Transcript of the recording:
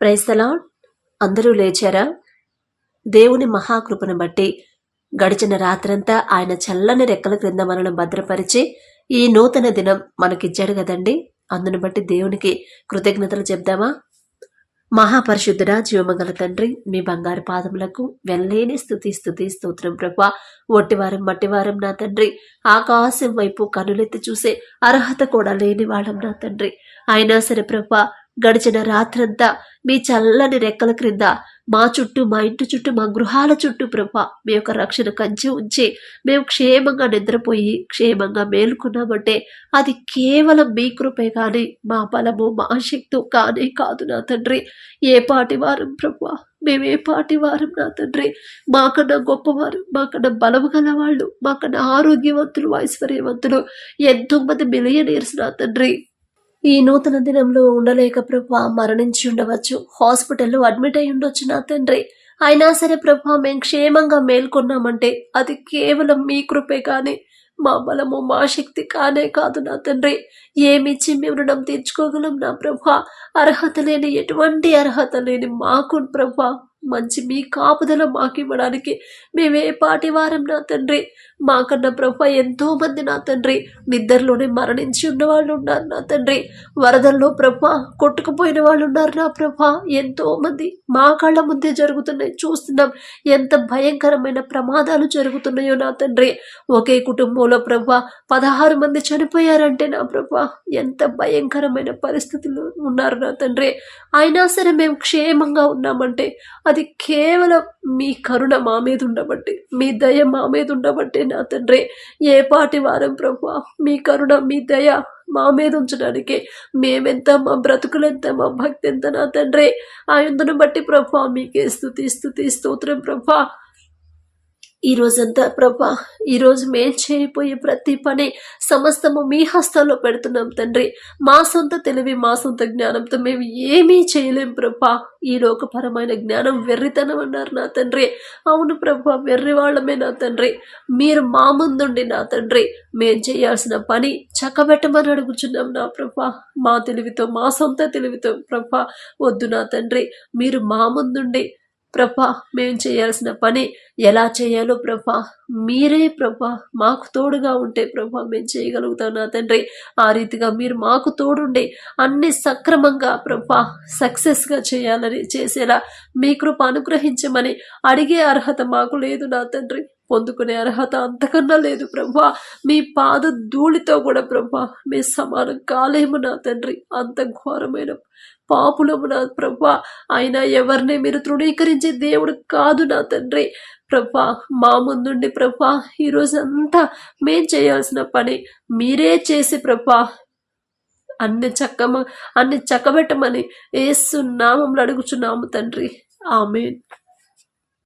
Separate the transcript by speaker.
Speaker 1: ప్రైస్తలా అందరూ లేచారా? దేవుని మహాకృపను బట్టి గడిచిన రాత్రంతా ఆయన చల్లని రెక్కల క్రింద మనల్ని భద్రపరిచి ఈ నూతన దినం మనకిచ్చాడు కదండి. అందును బట్టి దేవునికి కృతజ్ఞతలు చెప్దామా? మహాపరిశుద్ధుడా జీవమంగళ తండ్రి మీ బంగారు పాదములకు వెళ్ళలేని స్థుతి స్థుతి స్తోత్రం ప్రభా. ఒట్టివారం మట్టివారం నా తండ్రి. ఆకాశం వైపు కనులెత్తి చూసే అర్హత కూడా లేని వాళ్ళం నా తండ్రి. అయినా సరే ప్రభా గడిచిన రాత్రంతా మీ చల్లని రెక్కల క్రింద మా చుట్టూ మా ఇంటి చుట్టూ మా గృహాల చుట్టూ ప్రభా మీ యొక్క రక్షణ కంచి ఉంచి మేము క్షేమంగా నిద్రపోయి క్షేమంగా మేలుకున్నామంటే అది కేవలం మీ కృపే కానీ మా బలము మా శక్తి కానీ కాదు నా తండ్రి. ఏ పాటి వారం ప్రభా మేము ఏ పాటి వారం నా తండ్రి. మాకన్నా గొప్పవారు మాకన్నా బలము గల వాళ్ళు మాకన్నా ఆరోగ్యవంతులు ఐశ్వర్యవంతులు ఎంతో మంది మిలియనీర్స్ నా తండ్రి. ఈ నూతన దినంలో ఉండలేక ప్రభా మరణించి ఉండవచ్చు. హాస్పిటల్లో అడ్మిట్ అయి ఉండొచ్చు నా తండ్రి. అయినా సరే ప్రభా మేము క్షేమంగా మేల్కొన్నామంటే అది కేవలం మీ కృపే కానీ మా బలము మా శక్తి కానే కాదు నా తండ్రి. ఏమిచ్చి మేము రుణం తీర్చుకోగలం నా ప్రభా? అర్హత లేని ఎటువంటి అర్హత లేని మాకు ప్రభా. మంచి మీ కాపుదల మాకు ఇవ్వడానికి మేమే పాటి వారం నా తండ్రి. మాకన్నా ప్రభ ఎంతో మంది నా తండ్రి. నిద్రలోనే మరణించి ఉన్న వాళ్ళు ఉన్నారు నా తండ్రి. వరదల్లో ప్రభ కొట్టుకుపోయిన వాళ్ళు ఉన్నారు నా ప్రభ. ఎంతో మంది మా కళ్ళ ముందే జరుగుతున్నాయి. చూస్తున్నాం ఎంత భయంకరమైన ప్రమాదాలు జరుగుతున్నాయో నా తండ్రి. ఒకే కుటుంబంలో ప్రభ పదహారు మంది చనిపోయారంటే నా ప్రభ. ఎంత భయంకరమైన పరిస్థితులు ఉన్నారు నా తండ్రి. అయినా సరే మేము క్షేమంగా ఉన్నామంటే అది కేవలం మీ కరుణ మా మీద ఉండబట్టి మీ దయ మా మీద ఉండబట్టి నా తండ్రి. ఏ పాటి వారం ప్రభు మీ కరుణ మీ దయ మా మీద ఉంచడానికి మేమెంత మా బ్రతుకులెంత మా భక్తి ఎంత నా తండ్రి. ఆ యుద్ధను బట్టి ప్రభా మీకే స్థుతి స్థుతి స్తోత్రం ప్రభా ఈ రోజంతా ప్రభా ఈరోజు మేం చేయబోయే ప్రతి పని సమస్తము మీ హస్తాల్లో పెడుతున్నాం తండ్రి. మా సొంత తెలివి మా సొంత జ్ఞానంతో మేము ఏమీ చేయలేం ప్రభా. ఈ లోకపరమైన జ్ఞానం వెర్రితనం అన్నారు నా తండ్రి. అవును ప్రభా వెర్రి వాళ్ళమే నా తండ్రి. మీరు మా ముందుండి నా తండ్రి. మేం చేయాల్సిన పని చక్కబెట్టమని అడుగుచున్నాం నా ప్రభా. మా తెలివితో మా సొంత తెలివితో ప్రభా వద్దు నా తండ్రి. మీరు మా ముందుండి ప్రభా మేము చేయాల్సిన పని ఎలా చేయాలో ప్రభా మీరే ప్రభా మాకు తోడుగా ఉంటే ప్రభా మేము చేయగలుగుతాం నా తండ్రి. ఆ రీతిగా మీరు మాకు తోడుండి అన్ని సక్రమంగా ప్రభా సక్సెస్గా చేయాలని చేసేలా మీ కృప అనుగ్రహించమని అడిగే అర్హత మాకు లేదు నా తండ్రి. పొందుకునే అర్హత అంతకన్నా లేదు ప్రభా. మీ పాద ధూళితో కూడా ప్రభా మీ సమానం కాలేము నా తండ్రి. అంత ఘోరమైన పాపులము నా ప్రభా. అయినా ఎవరిని మీరు తృణీకరించే దేవుడు కాదు నా తండ్రి. ప్రభా మా ముందుండి ప్రభా ఈరోజు అంతా మేం చేయాల్సిన పని మీరే చేసి ప్రభా అన్ని చక్కమ అన్ని చక్కబెట్టమని ఏసు నామంలో అడుగుచున్నాము తండ్రి. ఆమె